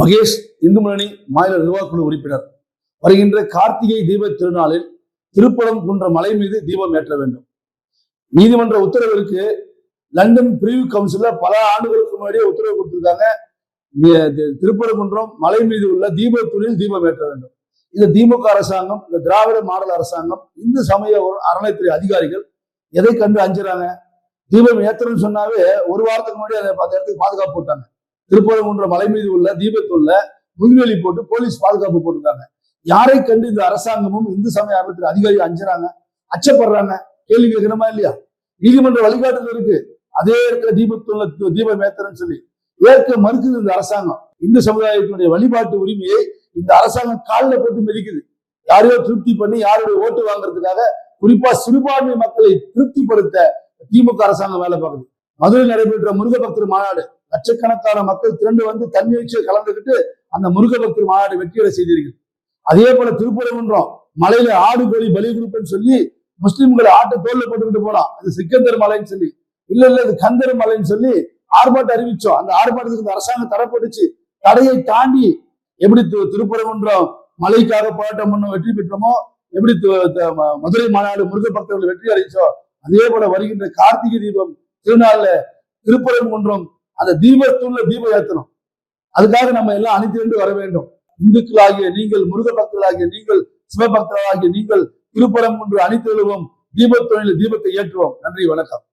மகேஷ் இந்து முன்னணி மாநில நிர்வாகக்குழு உறுப்பினர். வருகின்ற கார்த்திகை தீப திருநாளில் திருப்பலம் குன்ற மலை மீது தீபம் ஏற்ற வேண்டும். நீதிமன்ற உத்தரவிற்கு லண்டன் பிரிவு கவுன்சில பல ஆண்டுகளுக்கு முன்னாடியே உத்தரவு கொடுத்திருக்காங்க. திருப்பரங்குன்றம் மலை மீது உள்ள தீபத்தூணில் தீபம் ஏற்ற வேண்டும். இந்த திமுக அரசாங்கம் இந்த திராவிட மாடல் அரசாங்கம் இந்து சமய அறநிலைத்துறை அதிகாரிகள் எதை கண்டு அஞ்சுறாங்க? தீபம் ஏற்றணும்னு சொன்னாவே ஒரு வாரத்துக்கு முன்னாடி அதை அந்த இடத்துக்கு பாதுகாப்பு போட்டாங்க. திருப்பரங்குன்ற மலை மீது உள்ள தீபத்துள்ள முன்வெளி போட்டு போலீஸ் பாதுகாப்பு போட்டிருக்காங்க. யாரை கண்டு இந்த அரசாங்கமும் இந்து சமய அறநிலையத்துறை அதிகாரிகள் அஞ்சுறாங்க? அச்சப்படுறாங்க? கேள்வி கேட்கணுமா இல்லையா? நீதிமன்ற வழிகாட்டுதல் இருக்கு. அதே இருக்கிற தீபத்துள்ள தி- தீபம் சொல்லி ஏற்க மறுக்குது இந்த அரசாங்கம். இந்து சமுதாயத்தினுடைய வழிபாட்டு உரிமையை இந்த அரசாங்கம் காலில் போட்டு மிதிக்குது. யாரையோ திருப்தி பண்ணி யாருடைய ஓட்டு வாங்குறதுக்காக குறிப்பா சிறுபான்மை மக்களை திருப்திப்படுத்த திமுக அரசாங்கம் வேலை பார்க்குது. மதுரை நடைபெற்ற முருக பக்தர் மாநாடு லட்சக்கணக்கான மக்கள் திரண்டு வந்து தண்ணி தன்னிச்சையில் கலந்துக்கிட்டு அந்த முருக பக்தர் மாநாடு வெற்றியடை செய்தீர்கள். அதே போல திருப்பரங்குன்றம் மலையில ஆடு கோழி பலி கொடுப்பேன்னு சொல்லி முஸ்லிம்களை ஆட்டு தோல்ல போட்டுக்கிட்டு போலாம். அது சிக்கந்தர் மலைன்னு சொல்லி. இல்ல இல்ல இது கந்தர் மலைன்னு சொல்லி ஆர்ப்பாட்டம் அறிவிச்சோம். அந்த ஆர்ப்பாட்டத்துக்கு இந்த அரசாங்கம் தடை போட்டுச்சு. தடையை தாண்டி எப்படி திருப்பரங்குன்றம் மலைக்காக போராட்டம் பண்ண வெற்றி பெற்றோமோ எப்படி மதுரை மாநாடு முருக பக்தர்கள் வெற்றி அடைச்சோ அதே போல வருகின்ற கார்த்திகை தீபம் திருநாள்ல திருப்பரங்குன்றம் அந்த தீபத்துள்ள தீபம் ஏத்தணும். அதுக்காக நம்ம எல்லாம் அணிதிரண்டு வர வேண்டும். இந்துக்களாகிய நீங்கள் முருக பக்தர்களாகிய நீங்கள் சிவபக்தர்களாகிய நீங்கள் திருப்பரங்குன்று அணித்தெழுவோம் தீபத்தொழில் தீபத்தை ஏற்றுவோம். நன்றி வணக்கம்.